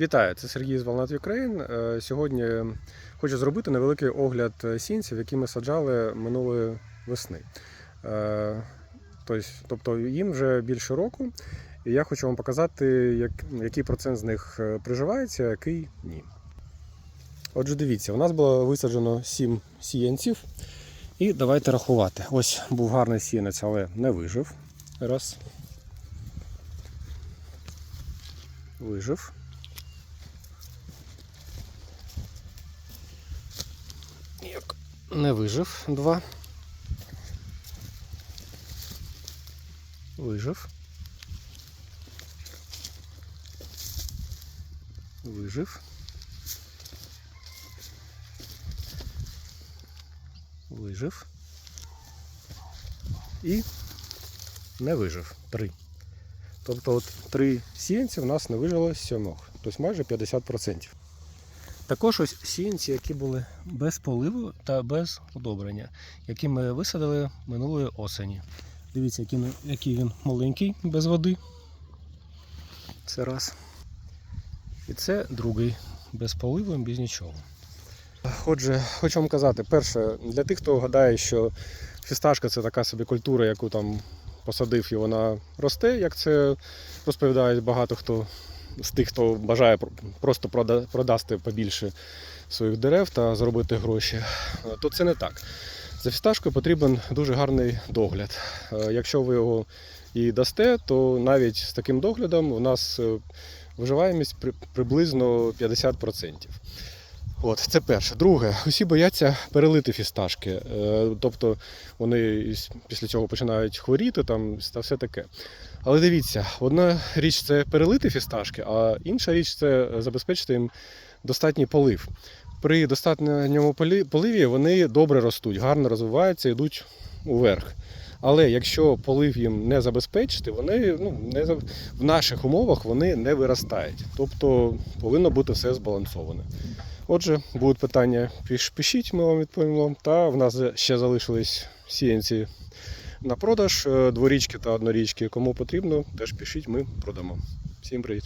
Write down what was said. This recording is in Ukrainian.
Вітаю, це Сергій з Волнат Ukraine. Е, Сьогодні хочу зробити невеликий огляд сінців, які ми саджали минулої весни. Е, Тобто, їм вже більше року, і я хочу вам показати, який процент з них е, приживається, а який ні. Отже, дивіться, у нас було висаджено 7 сіянців. І давайте рахувати. Ось був гарний сіянець, але не вижив. Раз. Вижив. Як не вижив. Два. Вижив. Вижив. Вижив. І не вижив. Три. Тобто от три сіянці в нас не вижило сьомох. Тобто майже 50%. Також ось сіянці, які були без поливу та без удобрення, які ми висадили минулої осені. Дивіться, який, який він маленький, без води. Це раз. І це другий, без поливу, без нічого. Отже, хочу вам казати, перше, для тих, хто гадає, що фісташка це така собі культура, яку там посадив і вона росте, як це розповідають багато хто з тих, хто бажає просто продасти побільше своїх дерев та заробити гроші, то це не так. За фісташкою потрібен дуже гарний догляд. Е, Якщо ви його і дасте, то навіть з таким доглядом у нас е, виживаємість приблизно 50%. От, це перше. Друге, усі бояться перелити фісташки. Е, Тобто вони після цього починають хворіти там, та все таке. Але дивіться, одна річ це перелити фісташки, а інша річ це забезпечити їм достатній полив. При достатньому поливі вони добре ростуть, гарно розвиваються, йдуть уверх. Але якщо полив їм не забезпечити, вони ну, не, в наших умовах вони не виростають. Тобто повинно бути все збалансоване. Отже, будуть питання, пишіть, ми вам відповімо. Та в нас ще залишились сіянці на продаж, е, дворічки та однорічки. Кому потрібно, теж пишіть, ми продамо. Всім привіт!